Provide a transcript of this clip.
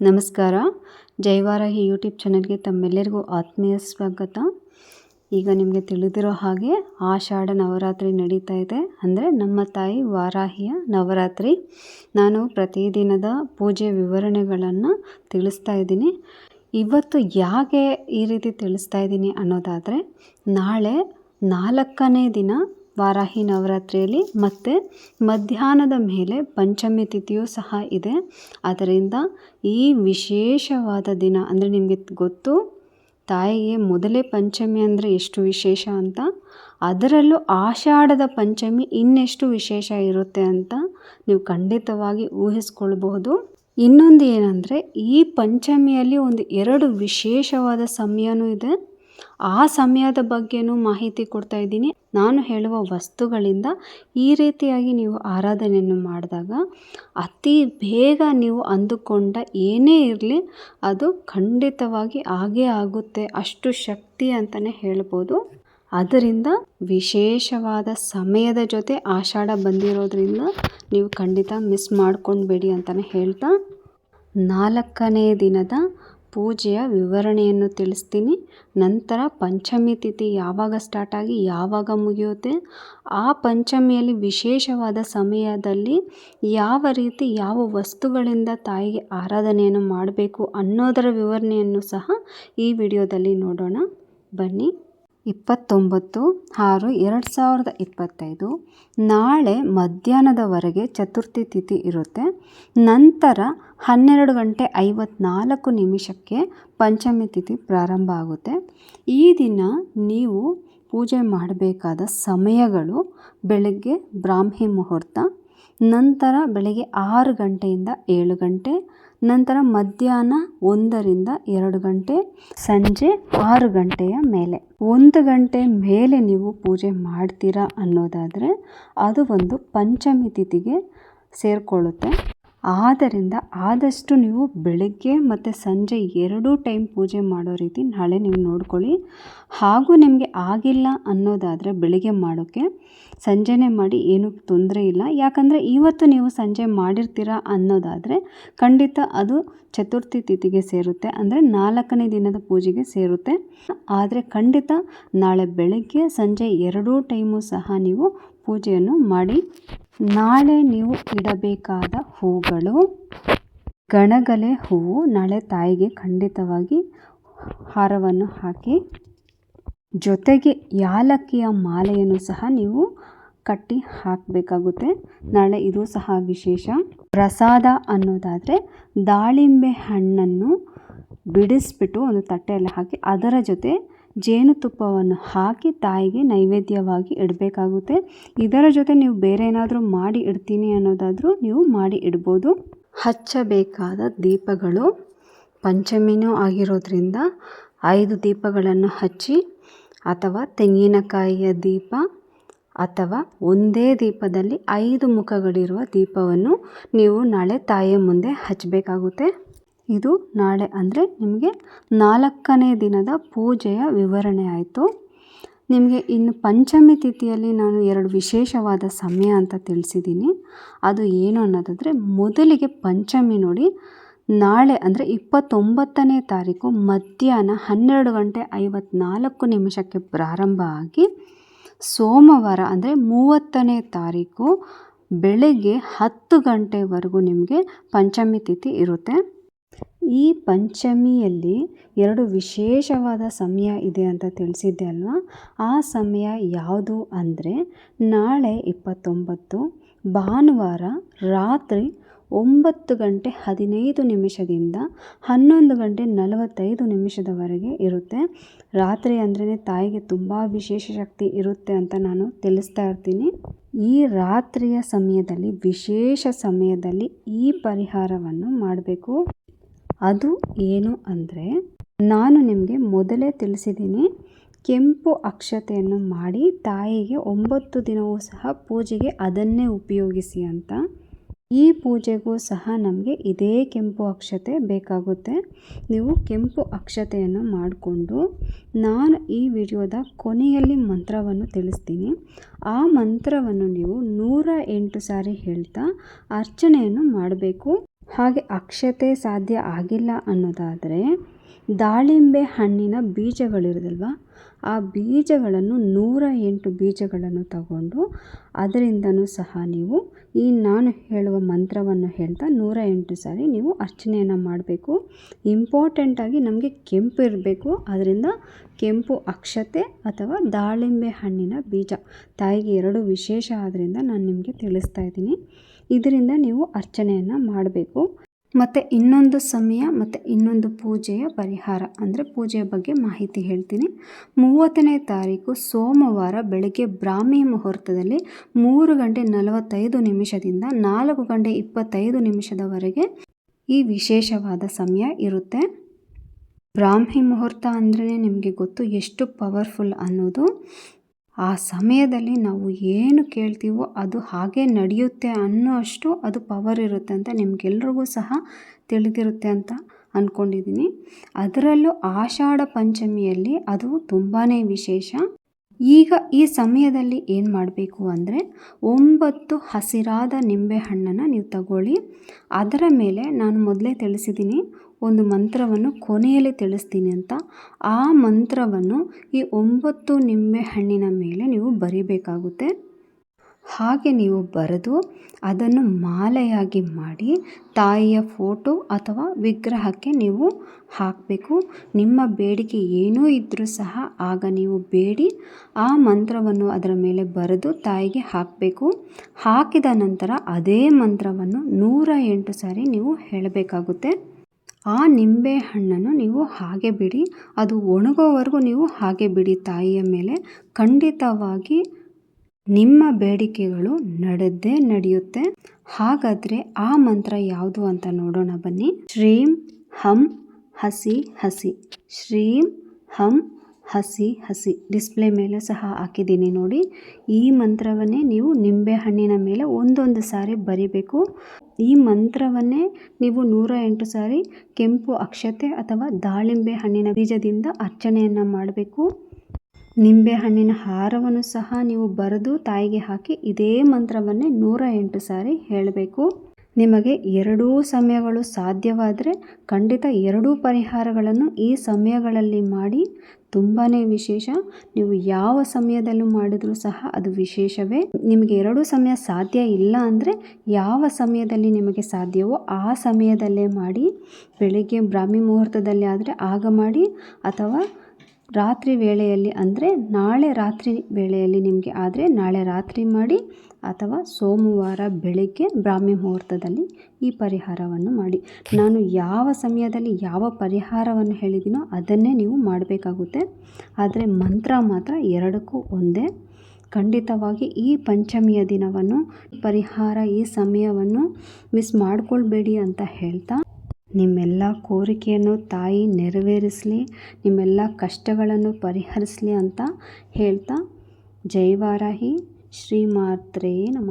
ನಮಸ್ಕಾರ. ಜೈವಾರಾಹಿ ಯೂಟ್ಯೂಬ್ ಚಾನಲ್ಗೆ ತಮ್ಮೆಲ್ಲರಿಗೂ ಆತ್ಮೀಯ ಸ್ವಾಗತ. ಈಗ ನಿಮಗೆ ತಿಳಿದಿರೋ ಹಾಗೆ ಆಷಾಢ ನವರಾತ್ರಿ ನಡೀತಾ ಇದೆ. ಅಂದರೆ ನಮ್ಮ ತಾಯಿ ವಾರಾಹಿಯ ನವರಾತ್ರಿ. ನಾನು ಪ್ರತಿದಿನದ ಪೂಜೆ ವಿವರಣೆಗಳನ್ನು ತಿಳಿಸ್ತಾ ಇದ್ದೀನಿ. ಇವತ್ತು ಯಾಕೆ ಈ ರೀತಿ ತಿಳಿಸ್ತಾ ಇದ್ದೀನಿ ಅನ್ನೋದಾದರೆ, ನಾಳೆ ನಾಲ್ಕನೇ ದಿನ ವಾರಾಹಿ ನವರಾತ್ರಿಯಲ್ಲಿ ಮತ್ತು ಮಧ್ಯಾಹ್ನದ ಮೇಲೆ ಪಂಚಮಿ ತಿಥಿಯೂ ಸಹ ಇದೆ. ಅದರಿಂದ ಈ ವಿಶೇಷವಾದ ದಿನ ಅಂದರೆ ನಿಮಗೆ ಗೊತ್ತು, ತಾಯಿಗೆ ಮೊದಲೇ ಪಂಚಮಿ ಅಂದರೆ ಎಷ್ಟು ವಿಶೇಷ ಅಂತ, ಅದರಲ್ಲೂ ಆಷಾಢದ ಪಂಚಮಿ ಇನ್ನೆಷ್ಟು ವಿಶೇಷ ಇರುತ್ತೆ ಅಂತ ನೀವು ಖಂಡಿತವಾಗಿ ಊಹಿಸ್ಕೊಳ್ಬಹುದು. ಇನ್ನೊಂದು ಏನಂದರೆ ಈ ಪಂಚಮಿಯಲ್ಲಿ ಒಂದು ಎರಡು ವಿಶೇಷವಾದ ಸಮಯನೂ ಇದೆ. ಆ ಸಮಯದ ಬಗ್ಗೆನೂ ಮಾಹಿತಿ ಕೊಡ್ತಾ ಇದ್ದೀನಿ. ನಾನು ಹೇಳುವ ವಸ್ತುಗಳಿಂದ ಈ ರೀತಿಯಾಗಿ ನೀವು ಆರಾಧನೆಯನ್ನು ಮಾಡಿದಾಗ ಅತಿ ಬೇಗ ನೀವು ಅಂದುಕೊಂಡ ಏನೇ ಇರಲಿ ಅದು ಖಂಡಿತವಾಗಿ ಆಗೇ ಆಗುತ್ತೆ. ಅಷ್ಟು ಶಕ್ತಿ ಅಂತಲೇ ಹೇಳ್ಬೋದು. ಅದರಿಂದ ವಿಶೇಷವಾದ ಸಮಯದ ಜೊತೆ ಆಷಾಢ ಬಂದಿರೋದ್ರಿಂದ ನೀವು ಖಂಡಿತ ಮಿಸ್ ಮಾಡ್ಕೊಂಡ್ಬೇಡಿ ಅಂತಲೇ ಹೇಳ್ತಾ ನಾಲ್ಕನೇ ದಿನದ ಪೂಜೆಯ ವಿವರಣೆಯನ್ನು ತಿಳಿಸ್ತೀನಿ. ನಂತರ ಪಂಚಮಿ ತಿಥಿ ಯಾವಾಗ ಸ್ಟಾರ್ಟ್ ಆಗಿ ಯಾವಾಗ ಮುಗಿಯುತ್ತೆ? ಆ ಪಂಚಮಿಯಲ್ಲಿ ವಿಶೇಷವಾದ ಸಮಯದಲ್ಲಿ ಯಾವ ರೀತಿ ಯಾವ ವಸ್ತುಗಳಿಂದ ತಾಯಿಗೆ ಆರಾಧನೆಯನ್ನು ಮಾಡಬೇಕು ಅನ್ನೋದರ ವಿವರಣೆಯನ್ನು ಸಹ ಈ ವಿಡಿಯೋದಲ್ಲಿ ನೋಡೋಣ. ಬನ್ನಿ. ಇಪ್ಪತ್ತೊಂಬತ್ತು ಆರು ಎರಡು ಸಾವಿರದ ಇಪ್ಪತ್ತೈದು. ನಾಳೆ ಮಧ್ಯಾಹ್ನದವರೆಗೆ ಚತುರ್ಥಿ ತಿಥಿ ಇರುತ್ತೆ. ನಂತರ ಹನ್ನೆರಡು ಗಂಟೆ ಐವತ್ನಾಲ್ಕು ನಿಮಿಷಕ್ಕೆ ಪಂಚಮಿ ತಿಥಿ ಪ್ರಾರಂಭ ಆಗುತ್ತೆ. ಈ ದಿನ ನೀವು ಪೂಜೆ ಮಾಡಬೇಕಾದ ಸಮಯಗಳು ಬೆಳಗ್ಗೆ ಬ್ರಾಹ್ಮಿ ಮುಹೂರ್ತ, ನಂತರ ಬೆಳಗ್ಗೆ ಆರು ಗಂಟೆಯಿಂದ ಏಳು ಗಂಟೆ ನಂತರ ಮಧ್ಯಾಹ್ನ ಒಂದರಿಂದ ಎರಡು ಗಂಟೆ, ಸಂಜೆ ಆರು ಗಂಟೆಯ ಮೇಲೆ. ಒಂದು ಗಂಟೆ ಮೇಲೆ ನೀವು ಪೂಜೆ ಮಾಡ್ತೀರಾ ಅನ್ನೋದಾದರೆ ಅದು ಒಂದು ಪಂಚಮಿ ತಿಥಿಗೆ ಸೇರಿಕೊಳ್ಳುತ್ತೆ. ಆದ್ದರಿಂದ ಆದಷ್ಟು ನೀವು ಬೆಳಗ್ಗೆ ಮತ್ತು ಸಂಜೆ ಎರಡೂ ಟೈಮ್ ಪೂಜೆ ಮಾಡೋ ರೀತಿ ನಾಳೆ ನೀವು ನೋಡ್ಕೊಳ್ಳಿ. ಹಾಗೂ ನಿಮಗೆ ಆಗಿಲ್ಲ ಅನ್ನೋದಾದರೆ ಬೆಳಿಗ್ಗೆ ಮಾಡೋಕ್ಕೆ ಸಂಜೆನೇ ಮಾಡಿ, ಏನೂ ತೊಂದರೆ ಇಲ್ಲ. ಯಾಕಂದರೆ ಇವತ್ತು ನೀವು ಸಂಜೆ ಮಾಡಿರ್ತೀರ ಅನ್ನೋದಾದರೆ ಖಂಡಿತ ಅದು ಚತುರ್ಥಿ ತಿಥಿಗೆ ಸೇರುತ್ತೆ. ಅಂದರೆ ನಾಲ್ಕನೇ ದಿನದ ಪೂಜೆಗೆ ಸೇರುತ್ತೆ. ಆದರೆ ಖಂಡಿತ ನಾಳೆ ಬೆಳಗ್ಗೆ ಸಂಜೆ ಎರಡೂ ಟೈಮು ಸಹ ನೀವು ಪೂಜೆಯನ್ನು ಮಾಡಿ ನಾಳೆ ನೀವು ಇಡಬೇಕಾದ ಹೂಗಳು, ಗಣಗಲೆ ಹೂವು, ನಾಳೆ ತಾಯಿಗೆ ಖಂಡಿತವಾಗಿ ಹಾರವನ್ನು ಹಾಕಿ, ಜೊತೆಗೆ ಯಾಲಕ್ಕಿಯ ಮಾಲೆಯನ್ನು ಸಹ ನೀವು ಕಟ್ಟಿ ಹಾಕಬೇಕಾಗುತ್ತೆ. ನಾಳೆ ಇದು ಸಹ ವಿಶೇಷ. ಪ್ರಸಾದ ಅನ್ನೋದಾದರೆ ದಾಳಿಂಬೆ ಹಣ್ಣನ್ನು ಬಿಡಿಸ್ಬಿಟ್ಟು ಒಂದು ತಟ್ಟೆಯಲ್ಲಿ ಹಾಕಿ ಅದರ ಜೊತೆ ಜೇನುತುಪ್ಪವನ್ನು ಹಾಕಿ ತಾಯಿಗೆ ನೈವೇದ್ಯವಾಗಿ ಇಡಬೇಕಾಗುತ್ತೆ. ಇದರ ಜೊತೆ ನೀವು ಬೇರೆ ಏನಾದರೂ ಮಾಡಿ ಇಡ್ತೀನಿ ಅನ್ನೋದಾದರೂ ನೀವು ಮಾಡಿ ಇಡ್ಬೋದು. ಹಚ್ಚಬೇಕಾದ ದೀಪಗಳು ಪಂಚಮಿನೂ ಆಗಿರೋದ್ರಿಂದ ಐದು ದೀಪಗಳನ್ನು ಹಚ್ಚಿ, ಅಥವಾ ತೆಂಗಿನಕಾಯಿಯ ದೀಪ, ಅಥವಾ ಒಂದೇ ದೀಪದಲ್ಲಿ ಐದು ಮುಖಗಳಿರುವ ದೀಪವನ್ನು ನೀವು ನಾಳೆ ತಾಯಿಯ ಮುಂದೆ ಹಚ್ಚಬೇಕಾಗುತ್ತೆ. ಇದು ನಾಳೆ ಅಂದರೆ ನಿಮಗೆ ನಾಲ್ಕನೇ ದಿನದ ಪೂಜೆಯ ವಿವರಣೆ ಆಯಿತು. ನಿಮಗೆ ಇನ್ನು ಪಂಚಮಿ ತಿಥಿಯಲ್ಲಿ ನಾನು ಎರಡು ವಿಶೇಷವಾದ ಸಮಯ ಅಂತ ತಿಳಿಸಿದ್ದೀನಿ. ಅದು ಏನು ಅನ್ನೋದಾದರೆ ಮೊದಲಿಗೆ ಪಂಚಮಿ ನೋಡಿ, ನಾಳೆ ಅಂದರೆ ಇಪ್ಪತ್ತೊಂಬತ್ತನೇ ತಾರೀಕು ಮಧ್ಯಾಹ್ನ ಹನ್ನೆರಡು ಗಂಟೆ ಐವತ್ನಾಲ್ಕು ನಿಮಿಷಕ್ಕೆ ಪ್ರಾರಂಭ ಆಗಿ, ಸೋಮವಾರ ಅಂದರೆ ಮೂವತ್ತನೇ ತಾರೀಕು ಬೆಳಗ್ಗೆ ಹತ್ತು ಗಂಟೆವರೆಗೂ ನಿಮಗೆ ಪಂಚಮಿ ತಿಥಿ ಇರುತ್ತೆ. ಈ ಪಂಚಮಿಯಲ್ಲಿ ಎರಡು ವಿಶೇಷವಾದ ಸಮಯ ಇದೆ ಅಂತ ತಿಳಿಸಿದ್ದೆ ಅಲ್ವಾ? ಆ ಸಮಯ ಯಾವುದು ಅಂದರೆ ನಾಳೆ ಇಪ್ಪತ್ತೊಂಬತ್ತು, ಭಾನುವಾರ ರಾತ್ರಿ ಒಂಬತ್ತು ಗಂಟೆ ಹದಿನೈದು ನಿಮಿಷದಿಂದ ಹನ್ನೊಂದು ಗಂಟೆ ನಲವತ್ತೈದು ನಿಮಿಷದವರೆಗೆ ಇರುತ್ತೆ. ರಾತ್ರಿ ಅಂದ್ರೇ ತಾಯಿಗೆ ತುಂಬ ವಿಶೇಷ ಶಕ್ತಿ ಇರುತ್ತೆ ಅಂತ ನಾನು ತಿಳಿಸ್ತಾ ಇರ್ತೀನಿ. ಈ ರಾತ್ರಿಯ ಸಮಯದಲ್ಲಿ, ವಿಶೇಷ ಸಮಯದಲ್ಲಿ ಈ ಪರಿಹಾರವನ್ನು ಮಾಡಬೇಕು. ಅದು ಏನು ಅಂದರೆ, ನಾನು ನಿಮಗೆ ಮೊದಲೇ ತಿಳಿಸಿದ್ದೀನಿ, ಕೆಂಪು ಅಕ್ಷತೆಯನ್ನು ಮಾಡಿ ತಾಯಿಗೆ ಒಂಬತ್ತು ದಿನವೂ ಸಹ ಪೂಜೆಗೆ ಅದನ್ನೇ ಉಪಯೋಗಿಸಿ ಅಂತ. ಈ ಪೂಜೆಗೂ ಸಹ ನಮಗೆ ಇದೇ ಕೆಂಪು ಅಕ್ಷತೆ ಬೇಕಾಗುತ್ತೆ. ನೀವು ಕೆಂಪು ಅಕ್ಷತೆಯನ್ನು ಮಾಡಿಕೊಂಡು ನಾನು ಈ ವಿಡಿಯೋದ ಕೊನೆಯಲ್ಲಿ ಮಂತ್ರವನ್ನು ತಿಳಿಸ್ತೀನಿ. ಆ ಮಂತ್ರವನ್ನು ನೀವು ನೂರ ಎಂಟು ಸಾರಿ ಹೇಳ್ತಾ ಅರ್ಚನೆಯನ್ನು ಮಾಡಬೇಕು. ಹಾಗೆ ಅಕ್ಷತೆ ಸಾಧ್ಯ ಆಗಿಲ್ಲ ಅನ್ನೋದಾದರೆ ದಾಳಿಂಬೆ ಹಣ್ಣಿನ ಬೀಜಗಳಿರೋದಲ್ವ? ಆ ಬೀಜಗಳನ್ನು ನೂರ ಎಂಟು ಬೀಜಗಳನ್ನು ತಗೊಂಡು ಅದರಿಂದನೂ ಸಹ ನೀವು ಈ ನಾನು ಹೇಳುವ ಮಂತ್ರವನ್ನು ಹೇಳ್ತಾ ನೂರ ಎಂಟು ಸಾರಿ ನೀವು ಅರ್ಚನೆಯನ್ನು ಮಾಡಬೇಕು. ಇಂಪಾರ್ಟೆಂಟಾಗಿ ನಮಗೆ ಕೆಂಪು ಇರಬೇಕು. ಅದರಿಂದ ಕೆಂಪು ಅಕ್ಷತೆ ಅಥವಾ ದಾಳಿಂಬೆ ಹಣ್ಣಿನ ಬೀಜ. ತಾಯಿಗೆ ಎರಡು ವಿಶೇಷ ಆದ್ದರಿಂದ ನಾನು ನಿಮಗೆ ತಿಳಿಸ್ತಾ ಇದ್ದೀನಿ. ಇದರಿಂದ ನೀವು ಅರ್ಚನೆಯನ್ನು ಮಾಡಬೇಕು. ಮತ್ತು ಇನ್ನೊಂದು ಸಮಯ, ಮತ್ತು ಇನ್ನೊಂದು ಪೂಜೆಯ ಪರಿಹಾರ, ಅಂದರೆ ಪೂಜೆಯ ಬಗ್ಗೆ ಮಾಹಿತಿ ಹೇಳ್ತೀನಿ. ಮೂವತ್ತನೇ ತಾರೀಕು ಸೋಮವಾರ ಬೆಳಗ್ಗೆ ಬ್ರಾಹ್ಮಿ ಮುಹೂರ್ತದಲ್ಲಿ ಮೂರು ಗಂಟೆ ನಲವತ್ತೈದು ನಿಮಿಷದಿಂದ ನಾಲ್ಕು ಗಂಟೆ ಇಪ್ಪತ್ತೈದು ನಿಮಿಷದವರೆಗೆ ಈ ವಿಶೇಷವಾದ ಸಮಯ ಇರುತ್ತೆ. ಬ್ರಾಹ್ಮಿ ಮುಹೂರ್ತ ಅಂದ್ರೆ ನಿಮಗೆ ಗೊತ್ತು ಎಷ್ಟು ಪವರ್ಫುಲ್ ಅನ್ನೋದು. ಆ ಸಮಯದಲ್ಲಿ ನಾವು ಏನು ಕೇಳ್ತೀವೋ ಅದು ಹಾಗೆ ನಡೆಯುತ್ತೆ ಅನ್ನೋ ಅಷ್ಟು ಅದು ಪವರ್ ಇರುತ್ತೆ ಅಂತ ನಿಮಗೆಲ್ರಿಗೂ ಸಹ ತಿಳಿದಿರುತ್ತೆ ಅಂತ ಅಂದ್ಕೊಂಡಿದ್ದೀನಿ ಅದರಲ್ಲೂ ಆಷಾಢ ಪಂಚಮಿಯಲ್ಲಿ ಅದು ತುಂಬಾ ವಿಶೇಷ. ಈಗ ಈ ಸಮಯದಲ್ಲಿ ಏನು ಮಾಡಬೇಕು ಅಂದರೆ ಒಂಬತ್ತು ಹಸಿರಾದ ನಿಂಬೆಹಣ್ಣನ್ನು ನೀವು ತಗೊಳ್ಳಿ. ಅದರ ಮೇಲೆ ನಾನು ಮೊದಲೇ ತಿಳಿಸಿದ್ದೀನಿ ಒಂದು ಮಂತ್ರವನ್ನು ಕೊನೆಯಲ್ಲಿ ತಿಳಿಸ್ತೀನಿ ಅಂತ. ಆ ಮಂತ್ರವನ್ನು ಈ ಒಂಬತ್ತು ನಿಂಬೆ ಹಣ್ಣಿನ ಮೇಲೆ ನೀವು ಬರಿಬೇಕಾಗುತ್ತೆ. ಹಾಗೆ ನೀವು ಬರೆದು ಅದನ್ನು ಮಾಲೆಯಾಗಿ ಮಾಡಿ ತಾಯಿಯ ಫೋಟೋ ಅಥವಾ ವಿಗ್ರಹಕ್ಕೆ ನೀವು ಹಾಕಬೇಕು. ನಿಮ್ಮ ಬೇಡಿಕೆ ಏನೂ ಇದ್ದರೂ ಸಹ ಆಗ ನೀವು ಬೇಡಿ. ಆ ಮಂತ್ರವನ್ನು ಅದರ ಮೇಲೆ ಬರೆದು ತಾಯಿಗೆ ಹಾಕಬೇಕು. ಹಾಕಿದ ನಂತರ ಅದೇ ಮಂತ್ರವನ್ನು ನೂರ ಎಂಟು ಸಾರಿ ನೀವು ಹೇಳಬೇಕಾಗುತ್ತೆ. ಆ ನಿಂಬೆ ಹಣ್ಣನ್ನು ನೀವು ಹಾಗೆ ಬಿಡಿ, ಅದು ಒಣಗೋವರೆಗೂ ನೀವು ಹಾಗೆ ಬಿಡಿ ತಾಯಿಯ ಮೇಲೆ. ಖಂಡಿತವಾಗಿ ನಿಮ್ಮ ಬೇಡಿಕೆಗಳು ನಡೆದೇ ನಡೆಯುತ್ತೆ. ಹಾಗಾದರೆ ಆ ಮಂತ್ರ ಯಾವುದು ಅಂತ ನೋಡೋಣ ಬನ್ನಿ. ಶ್ರೀಂ ಹಂ ಹಸಿ ಹಸಿ. ಶ್ರೀಂ ಹಂ ಹಸಿ ಹಸಿ ಡಿಸ್ಪ್ಲೇ ಮೇಲೆ ಸಹ ಹಾಕಿದ್ದೀನಿ ನೋಡಿ. ಈ ಮಂತ್ರವನ್ನೇ ನೀವು ನಿಂಬೆಹಣ್ಣಿನ ಮೇಲೆ ಒಂದೊಂದು ಸಾರಿ ಬರಿಬೇಕು. ಈ ಮಂತ್ರವನ್ನೇ ನೀವು ನೂರ ಎಂಟು ಸಾರಿ ಕೆಂಪು ಅಕ್ಷತೆ ಅಥವಾ ದಾಳಿಂಬೆ ಹಣ್ಣಿನ ಬೀಜದಿಂದ ಅರ್ಚನೆಯನ್ನು ಮಾಡಬೇಕು. ನಿಂಬೆ ಹಣ್ಣಿನ ಹಾರವನ್ನು ಸಹ ನೀವು ಬರೆದು ತಾಯಿಗೆ ಹಾಕಿ ಇದೇ ಮಂತ್ರವನ್ನೇ ನೂರ ಎಂಟು ಸಾರಿ ಹೇಳಬೇಕು. ನಿಮಗೆ ಎರಡೂ ಸಮಯಗಳು ಸಾಧ್ಯವಾದರೆ ಖಂಡಿತ ಎರಡೂ ಪರಿಹಾರಗಳನ್ನು ಈ ಸಮಯಗಳಲ್ಲಿ ಮಾಡಿ. ತುಂಬಾ ವಿಶೇಷ. ನೀವು ಯಾವ ಸಮಯದಲ್ಲೂ ಮಾಡಿದರೂ ಸಹ ಅದು ವಿಶೇಷವೇ. ನಿಮಗೆ ಎರಡು ಸಮಯ ಸಾಧ್ಯ ಇಲ್ಲ ಅಂದರೆ ಯಾವ ಸಮಯದಲ್ಲಿ ನಿಮಗೆ ಸಾಧ್ಯವೋ ಆ ಸಮಯದಲ್ಲೇ ಮಾಡಿ. ಬೆಳಿಗ್ಗೆ ಬ್ರಾಹ್ಮಿ ಮುಹೂರ್ತದಲ್ಲಿ ಆದರೆ ಆಗ ಮಾಡಿ ಅಥವಾ ರಾತ್ರಿ ವೇಳೆಯಲ್ಲಿ ಅಂದರೆ ನಾಳೆ ರಾತ್ರಿ ವೇಳೆಯಲ್ಲಿ ನಿಮಗೆ ಆದರೆ ನಾಳೆ ರಾತ್ರಿ ಮಾಡಿ ಅಥವಾ ಸೋಮವಾರ ಬೆಳಗ್ಗೆ ಬ್ರಾಹ್ಮಿ ಮುಹೂರ್ತದಲ್ಲಿ ಈ ಪರಿಹಾರವನ್ನು ಮಾಡಿ. ನಾನು ಯಾವ ಸಮಯದಲ್ಲಿ ಯಾವ ಪರಿಹಾರವನ್ನು ಹೇಳಿದ್ದೀನೋ ಅದನ್ನೇ ನೀವು ಮಾಡಬೇಕಾಗುತ್ತೆ. ಆದರೆ ಮಂತ್ರ ಮಾತ್ರ ಎರಡಕ್ಕೂ ಒಂದೇ. ಖಂಡಿತವಾಗಿ ಈ ಪಂಚಮಿಯ ದಿನವನ್ನು, ಪರಿಹಾರ ಈ ಸಮಯವನ್ನು ಮಿಸ್ ಮಾಡಿಕೊಳ್ಬೇಡಿ ಅಂತ ಹೇಳ್ತಾ ನಿಮ್ಮೆಲ್ಲ ಕೋರಿಕೆಯನ್ನು ತಾಯಿ ನೆರವೇರಿಸಲಿ ನಿಮ್ಮೆಲ್ಲ ಕಷ್ಟಗಳನ್ನು ಪರಿಹರಿಸಲಿ ಅಂತ ಹೇಳ್ತಾ ಜೈ ವಾರಾಹಿ. ಶ್ರೀಮಾತ್ರೇ ನಮ.